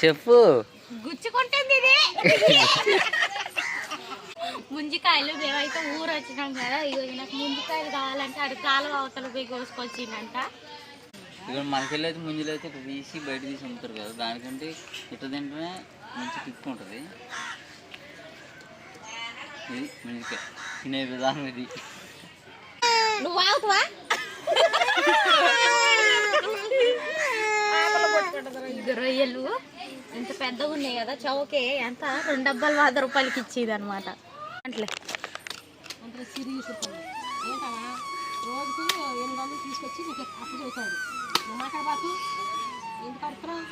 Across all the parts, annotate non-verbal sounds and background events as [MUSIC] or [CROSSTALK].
చెప్పు. గుచ్చుకుంటుంది ఇది. ముంజికాయలు మేమైతే ఊరు వచ్చినాం కదా ఇగో నాకు ముంజికాయలు కావాలంటే అడు కాలువ అవతల పోయి కోసుకొచ్చిండంట ఇక్కడ మనకెళ్ళి అయితే ముంజలు అయితే తీసి బయట తీసి అమ్ముతారు కదా దానికంటే ఇట్లా తింటేనే మంచి కిక్ ఉంటుంది. ఇది ముంజికాయ. తినే విధానం ఇది. నువ్వు ఆగుతావా? రొయ్యలు. ఇంత పెద్దగా ఉన్నాయి కదా చౌకే. ఎంత? రెండు డబ్బాలు వంద రూపాయలకి ఇచ్చేది అనమాట అంటే సిరీస్ ఏంటవా రోజుకు ఎనిమిది వందలు తీసుకొచ్చి నీకు అప్పు చేశాడు నువ్వు మాట్లాడబాకు. ఎందుకు కడుతున్నావు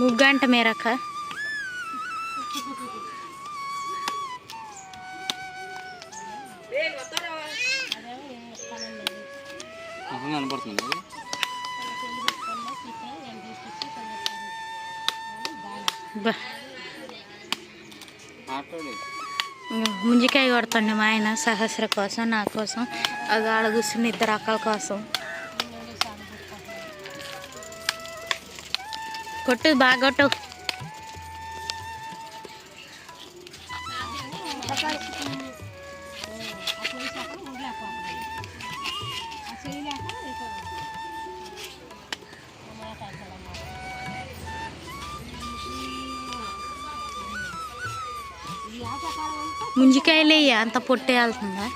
ముగ్గంట మేరక్క. ముంజికాయ కొడుతుండే మా ఆయన సహస్ర కోసం నా కోసం అది ఆడ కూర్చుని ఇద్దరు అక్కల కోసం. కొట్టు బాగా కొట్టు. ముంజికాయలే అంత పొట్టేయాల్సిందా?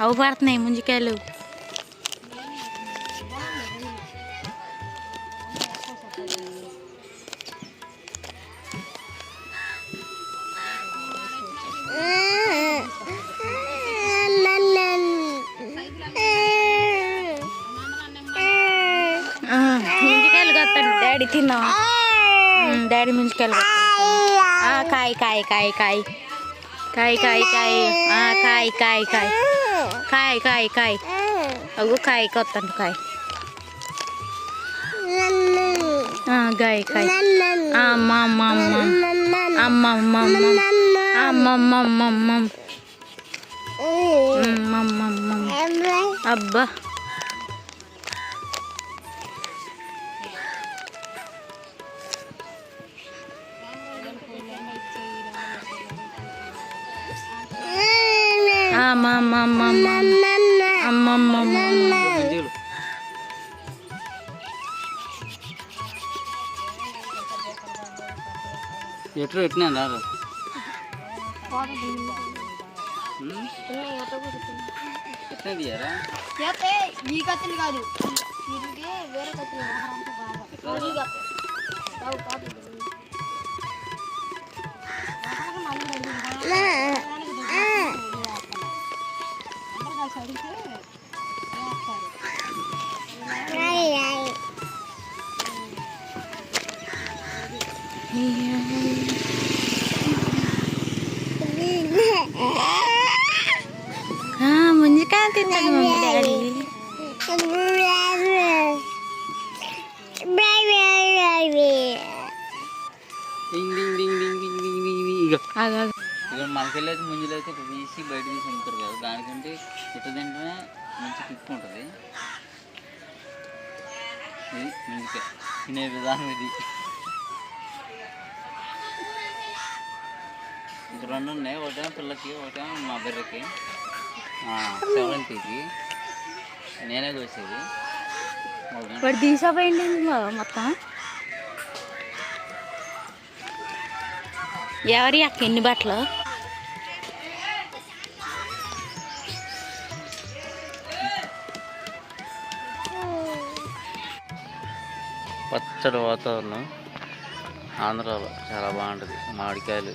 అవి పడుతున్నాయి ముంజికాయలు. ಕೆಲವು ಕಾಯಿ ಕಾಯಿ ಕಾಯಿ ಕಾಯಿ ಕಾಯಿ ಕಾಯಿ ಕಾಯಿ ಹಾಂ ಕಾಯಿ ಕಾಯಿ ಕಾಯಿ ಕಾಯಿ ಕಾಯಿ ಕಾಯಿ ಅವು ಕಾಯಿ ಕೊತ್ತಂದು ಕಾಯಿ ಹಾಂ ಕಾಯಿ ಕಾಯಿ ಅಮ್ಮ ಅಮ್ಮ ಅಮ್ಮ ಅಮ್ಮ ಅಮ್ಮ ಅಮ್ಮ ಅಮ್ಮ ಅಮ್ಮ ಅಮ್ಮ ಅಮ್ಮ ಅಮ್ಮ ಅಮ್ಮ ಅಬ್ಬಾ ఎటు ఎట్టినా రాదు ఈ కత్తులు కాదు వేరే కత్తులు Yeah. Ah, manja ka ang tinag mo, Daddy. Ding ding ding ding ding ding ding ding. Iga. Aga. ఇక మనకెళ్ళైతే ముంజులైతే తీసి బయటకు తీసి అమ్ముతారు కదా దానికంటే ఇట్ట తింటేనే మంచి కిక్ ఉంటుంది ఇది ముందుకే తినే విధానం ఇది ఇంక రెండు ఉన్నాయి. ఒకటేమో పిల్లకి ఒకటేమో మా బిర్రకి సెవెంటీకి నేనే కోసేది. వాడు తీసుకోపోయింది మొత్తం? ఎవరి అక్క ఎన్ని బట్టలు? పచ్చడి వాతావరణం. ఆంధ్రాలో చాలా బాగుంటుంది. మామిడికాయలు.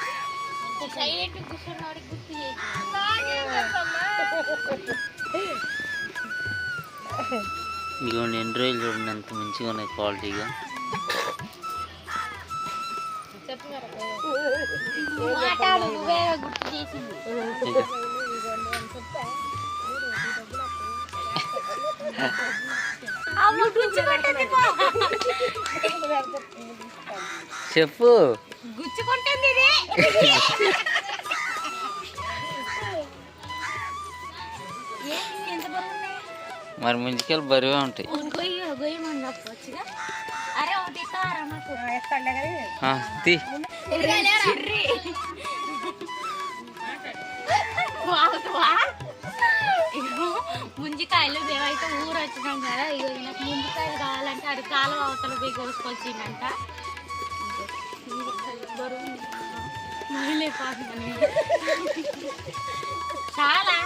సైలెంట్ కూర్చున్నవాడికి గుర్తు ఇదిగోండి ఎన్ని రోజులు చూడండి ఎంత మంచిగా ఉన్నాయి క్వాలిటీగా. చెప్పు. గుచ్చుకుంటుంది ఇది ఏంటి ఎంత బాగున్నాయి? మరి ముందుకెళ్ళి బరువే ఉంటాయి. ముంజికాయలు మేమైతే ఊరు వచ్చినాం కదా. ఇగో నాకు ముంజికాయలు కావాలంటే అది కాలువ అవతల పోయి కోసుకొచ్చిందంట బరువు చాలా.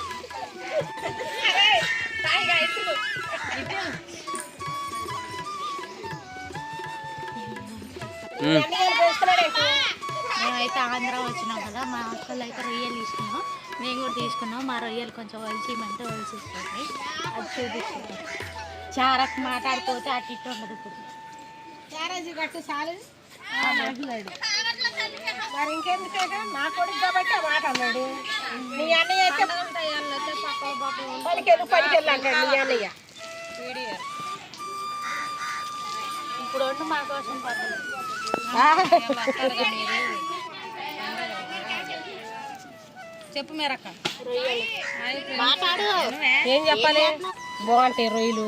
మేమైతే ఆంధ్ర వచ్చినాం కదా మా అక్కలు అయితే రొయ్యలు తీసుకున్నాం. మేము కూడా తీసుకున్నాం. మా రొయ్యలు కొంచెం వలిచిమంటే వలిసిస్తుంది అది చూపిస్తుంది చారకు మాట్లాడిపోతే అటు ఇటు ఉండదు ఇప్పుడు. క్యారేజీ కట్టు చాలు. మరి ఇంకెందుకేగా నా కొడుకు కాబట్టి ఆ మాట అన్నాడు. నీ అన్నయ్య అయితే పలికెళ్ళు అంటాడు నీ అన్నయ్య. ఇప్పుడు మా కోసం చెప్పు మేరక్క. మాట్లాడు. ఏం చెప్పాలి? బాగుంటాయి రొయ్యలు.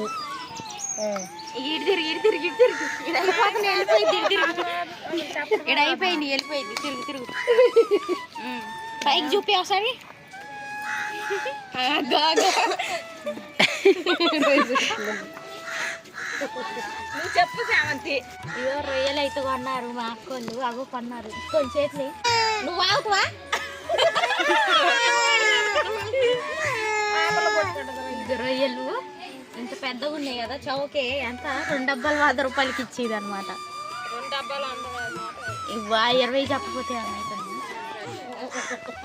ఇటు తిరిగి ఇటు తిరిగి ఇటు తిరిగి. ఇక్కడ అయిపోతుంది వెళ్ళిపోయింది ఇటు తిరుగు. ఇక్కడ అయిపోయింది వెళ్ళిపోయింది తిరుగు తిరుగు. పైకి చూపి ఒకసారి. నువ్వు చెప్పు శామంతి ఇదో రొయ్యలు అయితే కొన్నారు మా అక్కోళ్ళు అగో కొన్నారు కొన్ని చేతులు నువ్వు ఆగుతావా? [LAUGHS] పెద్దగా ఉన్నాయి కదా చౌకే ఎంత? రెండు డబ్బాలు వంద రూపాయలకి ఇచ్చేది అనమాట డబ్బాలు ఇరవై చెప్పకపోతే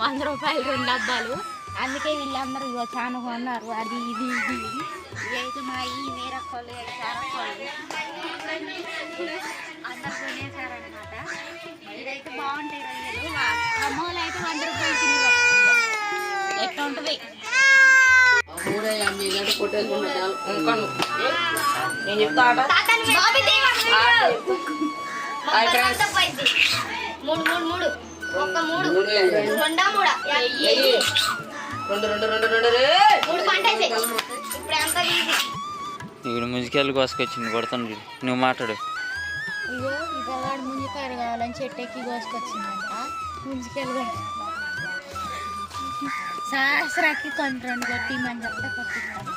వంద రూపాయలు రెండు డబ్బాలు. అందుకే వీళ్ళందరూ ఇగో చాలా కొన్నారు అది ఇది ఇది. ఇది ఇదైతే మా ఈ మేరక్కలు చారక్కలు అందరు కొనేసారనమాట ఇదైతే బాగుంటాయి రొయ్యలు అమ్మోళ్ళు అయితే వంద రూపాయలు కింద ఎట్లా ఉంటుంది నేను చెప్తా మూడు మూడు మూడు. ఒక్క మూడు. రెండా మూడా. రెండు రెండు రెండు రెండు మూడు పంట ఇప్పుడు ఎంత తీసి ఇక్కడ కోసుకొచ్చింది కొడతాను చూడు. నువ్వు మాట్లాడు. ఇగో ముంజికాయలు కావాలని చెట్టెక్కి కోసుకొచ్చిందంట. ముంజికాయలు సహస్రాకి కొన్ని రెండు కొట్టిమని చెప్తే కొట్టిస్తాడు.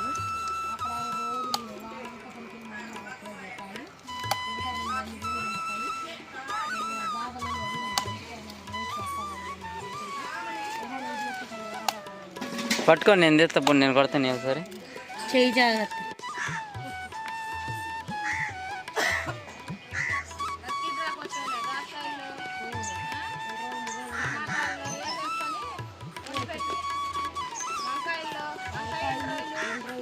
పట్టుకొని నేను తెస్తా పోనీ, నేను కొడతాను ఒకసారి. చేయి జాగ్రత్త.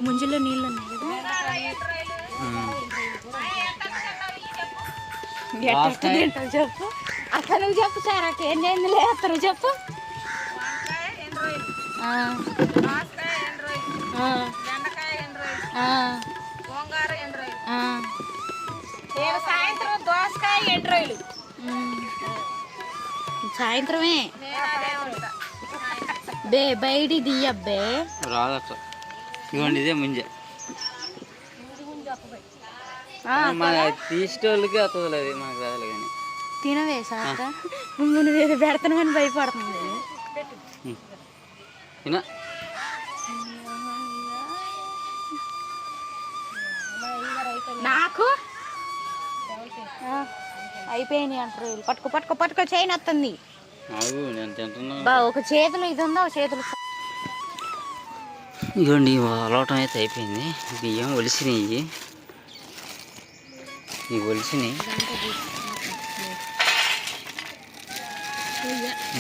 ముంజులో నీళ్ళు ఉన్నాయి కదా. చెప్పు. నువ్వు చెప్పు సార్ అక్కడ ఏం చేయండి లేస్తారు చెప్పు. ఆ. ఆ. ఆ. ఆ. నేను సాయంత్రం దోసకాయ. సాయంత్రమే? బే బయటి దియ్యబ్బే రాదట ఇదిగోండి ఇదే ముంజ. ఆ, మన తీసేటోళ్ళకి వస్తుంది అది మనకు రాదు కానీ. తినవే సాక ముందు నువ్వు పెడతానని భయపడుతుంది అయిపోయినాయి అంటారు వీళ్ళు. పట్టుకో పట్టుకో పట్టుకో చైన్ వస్తుంది బా ఒక చేతులు ఇది ఉందా? ఒక చేతులు ఇదిగోండి అలవటం అయితే అయిపోయింది. బియ్యం ఒలిసినాయి. ఇవి ఒలిసినాయి.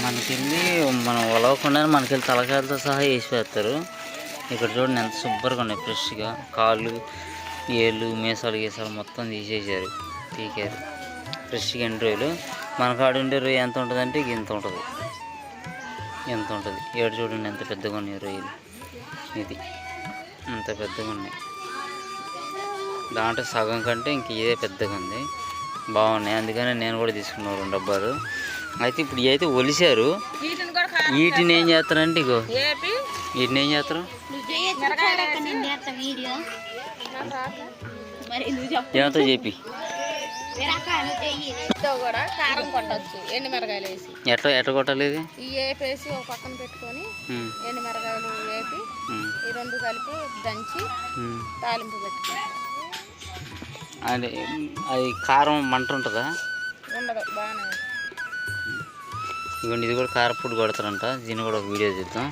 మనకెళ్ళి మనం ఉలవకుండా మనకెళ్ళి తలకాయలతో సహా వేసి వేస్తారు ఇక్కడ చూడండి ఎంత సూపర్గా ఉన్నాయి ఫ్రెష్గా. కాళ్ళు ఏళ్ళు మీసాలు గీసాలు మొత్తం తీసేసారు పీకారు. ఫ్రెష్గా ఎండు రొయ్యలు. మన కాడ ఉండే రొయ్య ఎంత ఉంటుందంటే ఇక ఇంత ఉంటుంది. ఎంత ఉంటుంది? ఏడు చూడండి ఎంత పెద్దగా ఉన్నాయి రొయ్యలు. ఇది అంత పెద్దగా ఉన్నాయి. దాంట్లో సగం కంటే ఇంక ఇదే పెద్దగా ఉంది. బాగున్నాయి. అందుకని నేను కూడా తీసుకున్నాను రెండు డబ్బాలు. అయితే ఇప్పుడు అయితే ఒలిశారు. వీటిని కూడా కారం వీటిని ఏం చేస్తారంటే ఇగో. వీటిని ఏం చేస్తారు? ఏమంతా చెప్పి. కూడా కారం కొట్టచ్చు ఎండు మిరగాయలు వేసి. ఎట్లా ఎట్ట కొట్టాలి ఇది? ఈ వేపేసి ఒక పక్కన పెట్టుకొని ఉమ్, ఎండు మిరగాయలు వేపి ఈ రెండు కలిపి దంచి. తాలింపు పెట్టుకుంటాం. అంటే అది కారం మంట ఉంటుందా? ఉండదు బాగానే. ఇవ్వండి ఇది కూడా కారపొడి కొడతారంట. దీన్ని కూడా ఒక వీడియో చూద్దాం.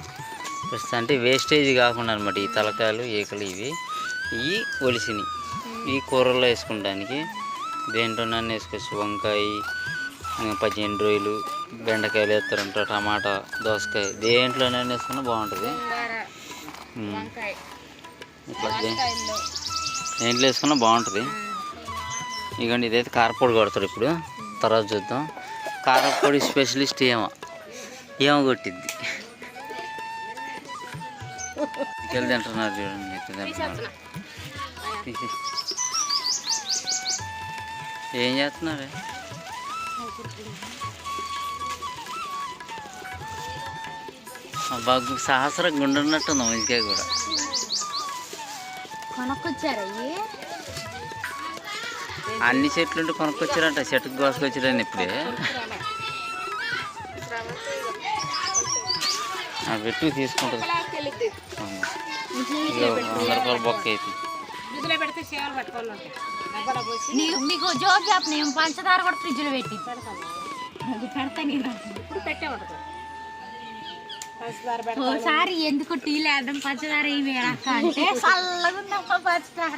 ప్రస్తుతం అంటే వేస్టేజ్ కాకుండా అనమాట ఈ తలకాయలు ఈకలు ఇవి. ఇవి ఒలిసినవి ఈ కూరల్లో వేసుకోవడానికి దేంట్లోనైనా వేసుకోవచ్చు వంకాయ పచ్చిమిరపకాయలు రొయ్యలు బెండకాయలు వేస్తారంట టమాటా దోసకాయ. దేంట్లోనైనా వేసుకున్నా బాగుంటుంది. ఇట్లా దేంట్లో వేసుకున్నా బాగుంటుంది. ఇదిగోండి ఇదైతే కారపొడి కొడతారు ఇప్పుడు. తర్వాత చూద్దాం. కారపొడి స్పెషలిస్ట్ ఏమో. ఏమో కొట్టిద్ది. [LAUGHS] తింటున్నారు చూడండి తింటున్నారు. ఏం చేస్తున్నారు? బాగు సహస్ర గుండున్నట్టుంది మంచిగా కూడా. కొనుక్కొచ్చారా అన్ని చెట్లు కొనుక్కొచ్చారంట చెట్టుకు కోసుకొచ్చారని ఇప్పుడే. ఆ పెట్టు తీసుకుంటుంది. వంద రూపాయలు బొక్క అయితే. సేవలు పట్టుకొని ఉంటాయి మీకు జోక్ పంచదార కూడా ఫ్రిడ్జ్లో పెట్టి. ఓసారి ఎందుకు టీ లేద్దాం పంచదార ఏమి అంటే చల్లగా ఉందమ్మా పంచదార.